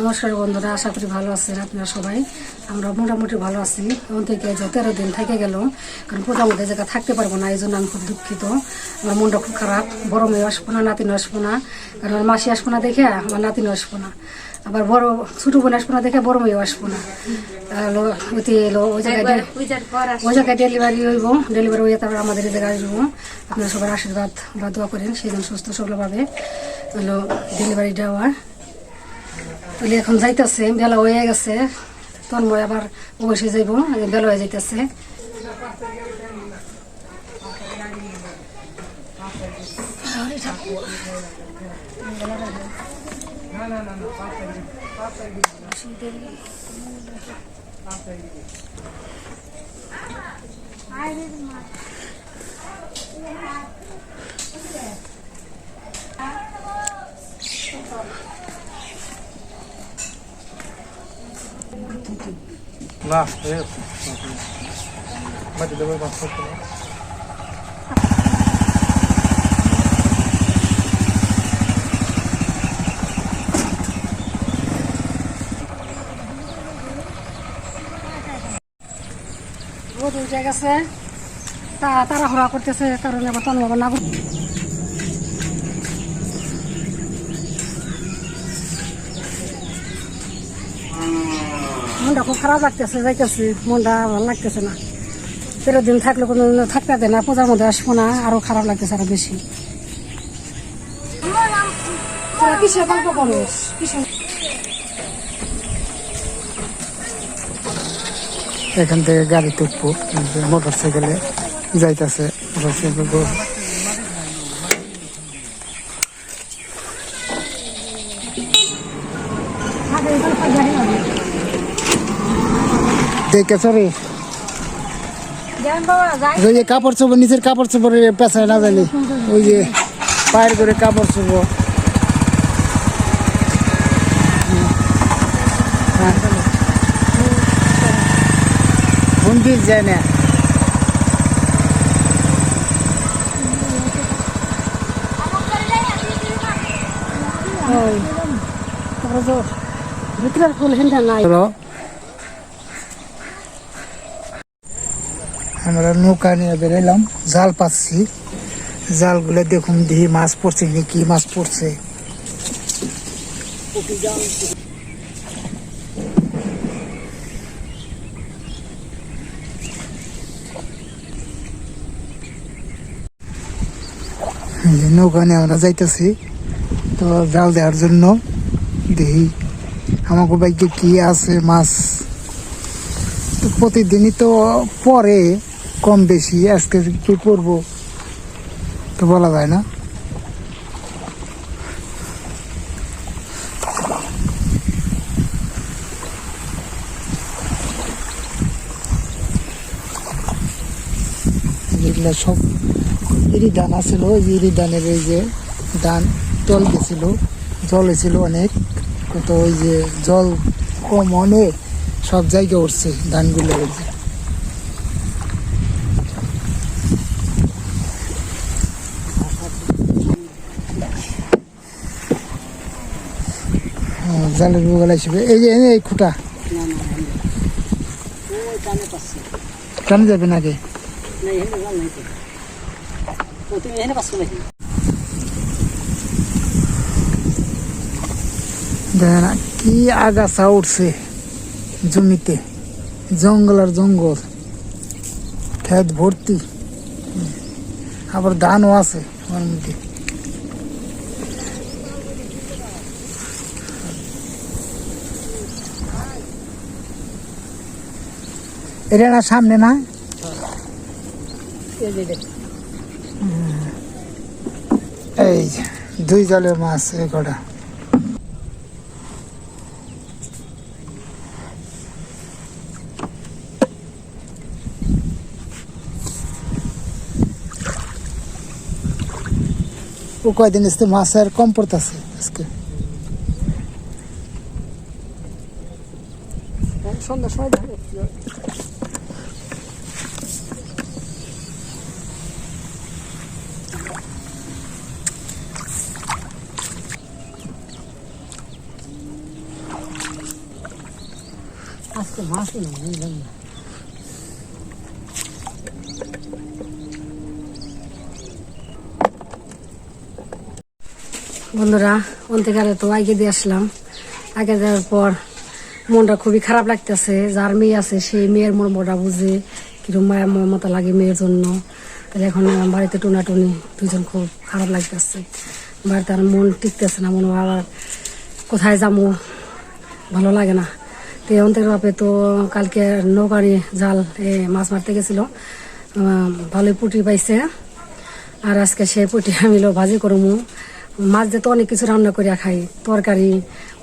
নমস্কার বন্ধুরা আশা করি ভালো আছেন আপনারা সবাই। আমরা মোটামুটি ভালো আছি। এখন থেকে যে তেরো দিন থেকে গেল কারণ প্রথম মধ্যে জায়গা থাকতে পারব না এই জন্য আমি খুব দুঃখিত। আমার মনটা খুব খারাপ বড় মেয়ে আসব না নাতিন আসব না। কারণ আমার মাসি আসব না দেখে আমার নাতিন আসব না। আবার বড় ছোট বোন আসব না দেখে বড় মেয়েও আসব না। এলো এলো ওই জায়গায় ওই জায়গায় ডেলিভারি হইব ডেলিভারি হয়ে তারপর আমাদের এই জায়গায় আসব। আপনারা সবার আশীর্বাদ বা দোয়া করেন সেই জন্য সুস্থ সবলভাবে হলো ডেলিভারি দেওয়া। তাহলে এখন যাইতেছে বেলা হয়ে গেছে। তন্ময় আবার অবশ্যই যাইব বেলা হয়ে যাইতেছে। না গেছে মাটি দেবো করতে রোদ উঠে গেছে তা তাড়াহুড়া করতেছে কারণ আবার আবার না মনটা খুব খারাপ লাগতেছে, যাইতেছে, মনটা ভালো লাগতেছে না। তেরো দিন থাকলে কোনো থাকতে দেয় না, পূজার মধ্যে আসব না, আরও খারাপ লাগতেছে আরও বেশি। এখান থেকে গাড়িতে উঠবো মোটর সাইকেলে যাইতেছে মোটর সাইকেল আগে এই গল্প জানি না সরি। ওই যে কাপড় চোপড় নিচের কাপড় চোপড় পেছায় না জানি। ওই যে পায়ের করে কাপড় চোপড়। মন্দির যায় না। ভিতরের ফুল হিন্দা নাই। আমরা নৌকা নিয়ে বেরোলাম জাল পাচ্ছি। জালগুলো দেখুন দিহি মাছ পড়ছে কি মাছ পড়ছে। নৌকা নিয়ে আমরা যাইতেছি, তো জাল দেওয়ার জন্য দেখি আমাকে বাইকে কি আছে মাছ। প্রতিদিনই তো পরে কম বেশি, আজকে কি করব। তো বলা যায় না। সব ইরি ধান আছিল ইরি ধানের এই যে ধান জল গেছিল, জল হয়েছিল অনেক। তো ওই যে জল কম অনেক, সব জায়গায় উঠছে ধানগুলো জালের বগল আসবে এই যে এই খুঁটা। টানে যাবে নাকি দেখেন না, কি আগাছা উঠছে জমিতে? জঙ্গল আর জঙ্গল। ক্ষেত ভর্তি। আবার ধানও আছে ওর মধ্যে এটা না সামনে না? এই দুই জলের মাছ এই কটা। ও কয়দিন আসতে মাছ আর কম পড়তেছে আজকে? সময় মাছ না বুঝলাম না বন্ধুরা অন্তিকালে তো আগে দিয়ে আসলাম। আগে দেওয়ার পর মনটা খুবই খারাপ লাগতেছে। যার মেয়ে আছে, সেই মেয়ের মর্মটা বুঝে কীরকম মায়ের মতো লাগে মেয়ের জন্য। তাহলে এখন বাড়িতে টুনাটুনি দুজন খুব খারাপ লাগতেছে। বাড়িতে আর মন টিকতেছে না, মনে আবার কোথায় যাব? ভালো লাগে না। তো অন্তের বাপে তো কালকে নৌকারি জাল মাছ মারতে গেছিল। ভালোই পুটি পাইছে। আর আজকে সেই পুটি আমি ভাজি করব মাছ দিয়ে তো অনেক কিছু রান্না করিয়া খাই, তরকারি,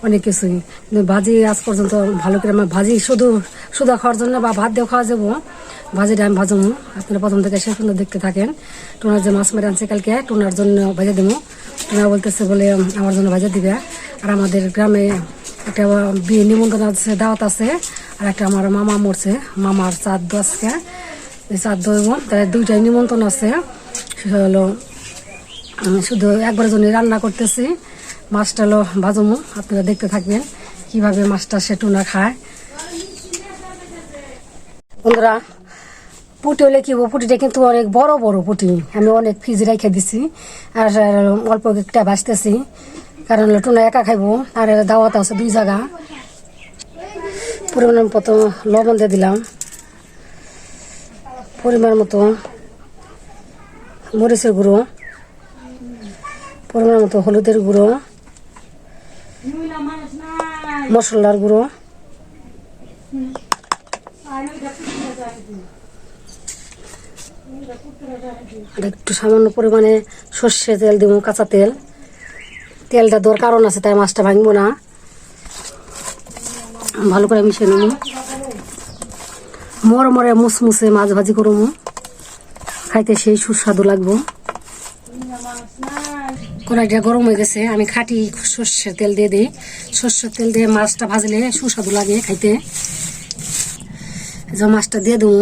অনেক কিছুই। ভাজি আজ পর্যন্ত ভালো করে আমার ভাজি শুধু শুধু খাওয়ার জন্য বা ভাত দিয়ে খাওয়া যাব। ভাজিটা আমি ভাজবো আপনারা প্রথম থেকে শেষ পর্যন্ত দেখতে থাকেন। টোনার যে মাছ মেরে আনছে কালকে, টোনার জন্য ভাজা দেবো টোনা বলতেছে বলে আমার জন্য ভাজা দিবে। আর আমাদের গ্রামে একটা বিয়ে নিমন্ত্রণ আছে, দাওয়াত আছে, আর একটা আমার মামা মরছে, মামার চাঁদ আজকে। এই চাঁদ হইব তাহলে দুইটাই নিমন্ত্রণ আছে। হলো শুধু একবার জন্য রান্না করতেছি। মাছটা হলো ভাজমু আপনারা দেখতে থাকবেন কীভাবে মাছটা সে টুনা খায়। বন্ধুরা, পুটি হলে কি পুটিটা কিন্তু অনেক বড় বড় পুটি। আমি অনেক ফ্রিজে রেখে দিছি। আর অল্প একটা বাঁচতেছি কারণ হলো টুনা একা খাইবো, আর দাওয়াত আছে দুই জায়গা। পরিমাণ মতো লবণ দিয়ে দিলাম। পরিমাণ মতো মরিচের গুঁড়ো, পরিমাণ মতো হলুদের গুঁড়ো, মশলার গুঁড়ো। একটু সামান্য পরিমাণে সর্ষে তেল দিব, কাঁচা তেল। তেলটা দেওয়ার কারণ আছে, তাই মাছটা ভাঙবো না। ভালো করে মিশিয়ে নেব। মরে মরে মুসমুসে মাছ ভাজি করব। খাইতে সেই সুস্বাদু লাগবো। কড়াইটা গরম হয়ে গেছে, আমি খাটি সর্ষের তেল দিয়ে দিই। সর্ষের তেল দিয়ে মাছটা ভাজলে সুস্বাদু লাগে খাইতে। যে মাছটা দিয়ে দেবো।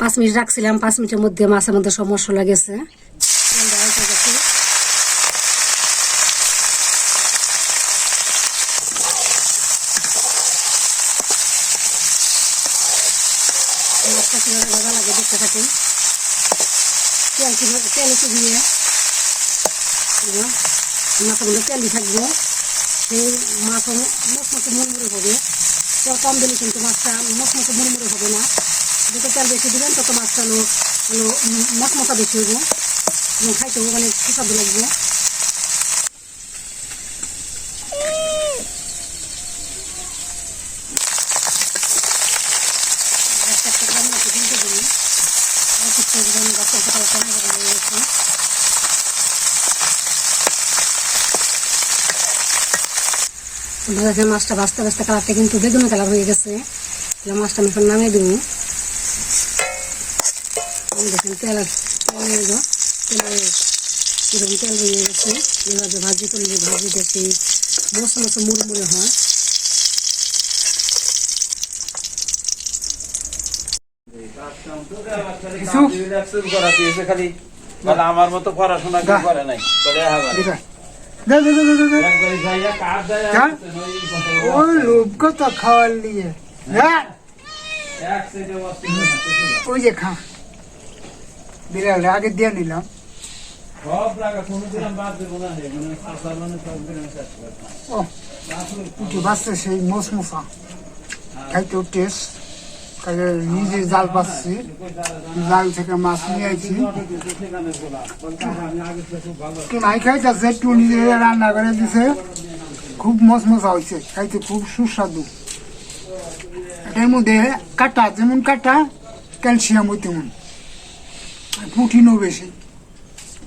পাঁচ মিনিট রাখছিলাম, পাঁচ মিনিটের মধ্যে মাছের মধ্যে সব মশলা গেছে তেলটা উঠে গেছে। মাছটা কীভাবে ভাজা লাগে দেখতে থাকুন তেল কীভাবে তেল একটু দিয়ে মধ্যে তেলই থাকবে সেই মাছ মচমচে মুড়মুড়ে হবে তেল কম দিলে কিন্তু মাছটা মচমচে মুড়মুড়ে হবে না যত তেল বেশি দিবেন তত মাছটা হলো হলো মচমচা বেশি হইব এবং খাইতেও মানে সুস্বাদু লাগবে একটা একটা করে মাছ দিতে দেবেন আর কিছু দেবেন গাছটা একটা কালার কম হবে এরকম দেখেন মাছটা বাঁচতে বাঁচতে কালারটা কিন্তু বেগুনি কালার হয়ে গেছে। তাহলে মাছটা আমি এখন নামিয়ে দেবো। দেখেন তেল তেল তেলে এরকম তেল বেরিয়ে গেছে। এভাবে ভাজি করলে ভাজি দেখি মশ মশ মুড়মুড়ে হয়। আমার মতো পড়াশোনা কেউ করে নাই। করে ওই নিয়ে। ওই যে খা। বিড়াল, আগে দিয়ে নিলাম। ও, একটু সেই মশমশা। খাইতেও টেস্ট কাজে নিজে জাল পাচ্ছি। জাল থেকে মাছ নিয়ে আইছি। নাই খাইতেছে, একটু নিজে রান্না করে দিছে। খুব মশমশা হয়েছে খাইতে খুব সুস্বাদু। এটার মধ্যে কাটা, যেমন কাটা, ক্যালসিয়াম ওই তেমন। প্রোটিনও বেশি।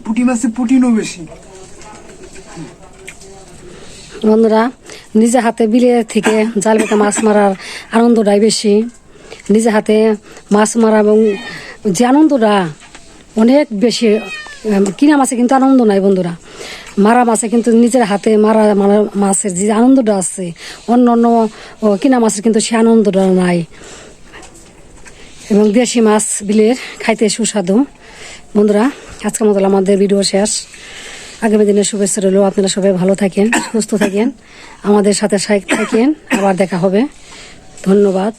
পুঁটি মাছে প্রোটিনও বেশি। বন্ধুরা, নিজে হাতে বিলে থেকে জাল বেতে মাছ মারার আনন্দটাই বেশি। নিজে হাতে মাছ মারা এবং যে আনন্দটা অনেক বেশি কিনা মাছে কিন্তু আনন্দ নাই বন্ধুরা। মারা মাছে কিন্তু নিজের হাতে মারা মারা মাছের যে আনন্দটা আছে অন্য অন্য কিনা মাছের কিন্তু সে আনন্দটা নাই। এবং দেশি মাছ বিলের খাইতে সুস্বাদু। বন্ধুরা, আজকের মতো আমাদের ভিডিও শেষ। আগামী দিনের শুভেচ্ছা রইল। আপনারা সবাই ভালো থাকেন, সুস্থ থাকেন। আমাদের সাথে থাকেন। আবার দেখা হবে। ধন্যবাদ।